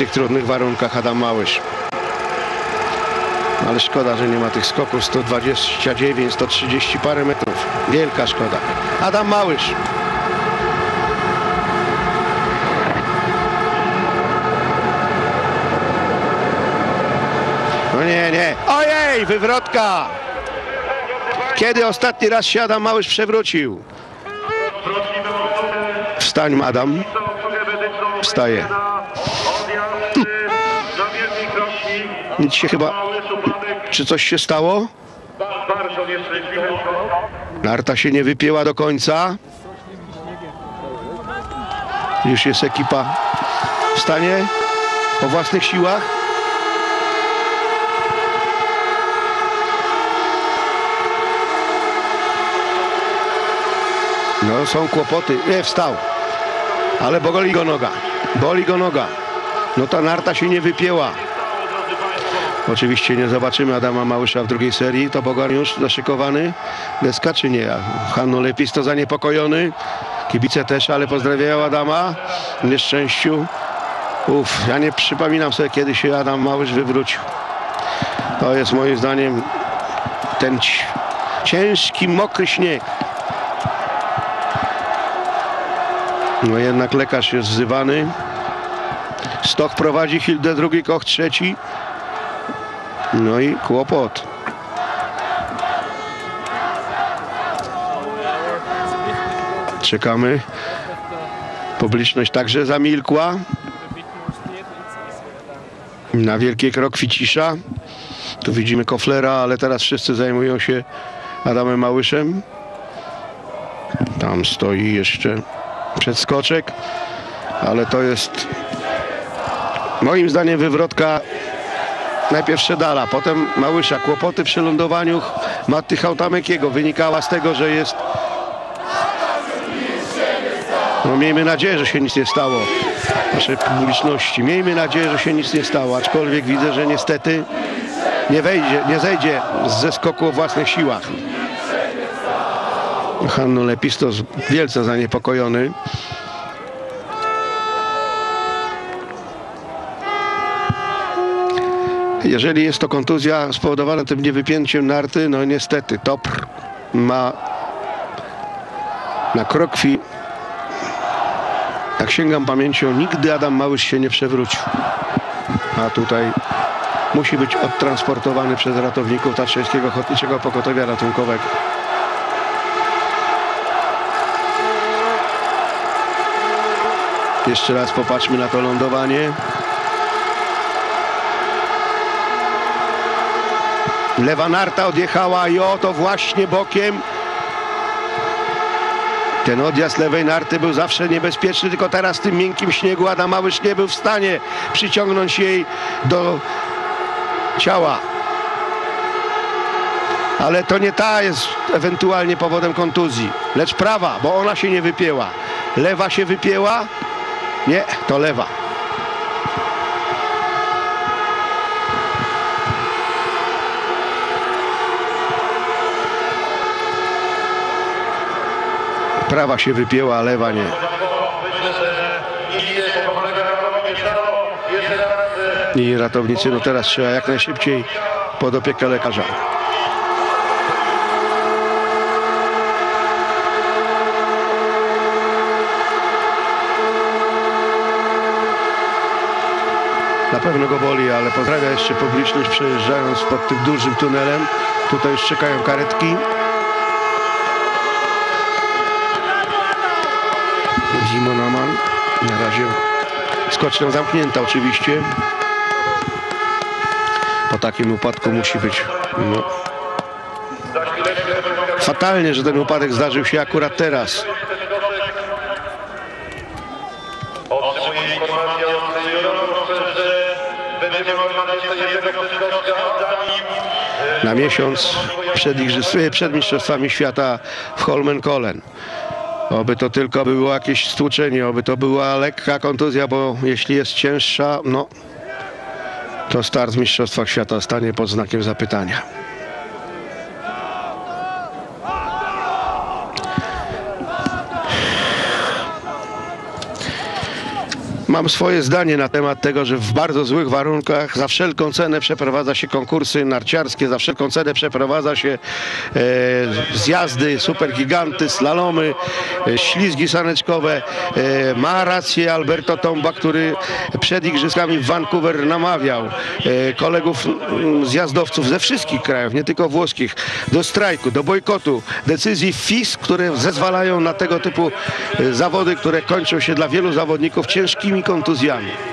tych trudnych warunkach Adam Małysz. Ale szkoda, że nie ma tych skoków 129, 130 parę metrów. Wielka szkoda. Adam Małysz. No nie, nie. Ojej, wywrotka! Kiedy ostatni raz się Adam Małysz przewrócił? Wstań, Adam. Wstaje. Nic się chyba... Czy coś się stało? Narta się nie wypięła do końca. Już jest ekipa w stanie o własnych siłach. No są kłopoty. Nie, wstał. Ale boli go noga. Boli go noga. No ta narta się nie wypięła. Oczywiście nie zobaczymy Adama Małysza w drugiej serii. To Bogar już zaszykowany. Deska czy nie? Hanno Lepis to zaniepokojony. Kibice też, ale pozdrawiają Adama. W nieszczęściu. Uff, ja nie przypominam sobie, kiedy się Adam Małysz wywrócił. To jest moim zdaniem ten ci- ciężki, mokry śnieg. No jednak lekarz jest wzywany. Stoch prowadzi, Hilde drugi, Koch trzeci. No i kłopot. Czekamy. Publiczność także zamilkła. Na wielki krok Cisza. Tu widzimy Koflera, ale teraz wszyscy zajmują się Adamem Małyszem. Tam stoi jeszcze przedskoczek, ale to jest moim zdaniem wywrotka najpierw Szedala, potem Małysza. Kłopoty przy lądowaniu Matty Hautamekiego wynikała z tego, że jest no miejmy nadzieję, że się nic nie stało naszej publiczności. Miejmy nadzieję, że się nic nie stało, aczkolwiek widzę, że niestety nie wejdzie, nie zejdzie ze skoku o własnych siłach. Hanno Lepistos wielce zaniepokojony. Jeżeli jest to kontuzja spowodowana tym niewypięciem narty, no niestety Topr ma na krokwi, jak sięgam pamięcią, nigdy Adam Małysz się nie przewrócił. A tutaj musi być odtransportowany przez ratowników Tatrzańskiego Ochotniczego Pokotowia Ratunkowego. Jeszcze raz popatrzmy na to lądowanie. Lewa narta odjechała i oto właśnie bokiem. Ten odjazd lewej narty był zawsze niebezpieczny, tylko teraz w tym miękkim śniegu Adam Małysz nie był w stanie przyciągnąć jej do ciała. Ale to nie ta jest ewentualnie powodem kontuzji, lecz prawa, bo ona się nie wypięła. Lewa się wypięła? Nie, to lewa. Prawa się wypięła, a lewa nie. I ratownicy, no teraz trzeba jak najszybciej pod opiekę lekarza. Na pewno go boli, ale pozdrawia jeszcze publiczność przejeżdżając pod tym dużym tunelem. Tutaj już czekają karetki. Zimo Naman. Na razie skocznia zamknięta oczywiście. Po takim upadku musi być no, fatalnie, że ten upadek zdarzył się akurat teraz. Na miesiąc przed, przed Mistrzostwami Świata w Holmenkollen. Oby to tylko było jakieś stłuczenie, oby to była lekka kontuzja, bo jeśli jest cięższa, no to start w Mistrzostwach Świata stanie pod znakiem zapytania. Mam swoje zdanie na temat tego, że w bardzo złych warunkach za wszelką cenę przeprowadza się konkursy narciarskie, za wszelką cenę przeprowadza się e, zjazdy, supergiganty, slalomy, e, ślizgi saneczkowe. E, ma rację Alberto Tomba, który przed igrzyskami w Vancouver namawiał e, kolegów mm, zjazdowców ze wszystkich krajów, nie tylko włoskich, do strajku, do bojkotu, decyzji FIS, które zezwalają na tego typu e, zawody, które kończą się dla wielu zawodników ciężkimi kontuzjami.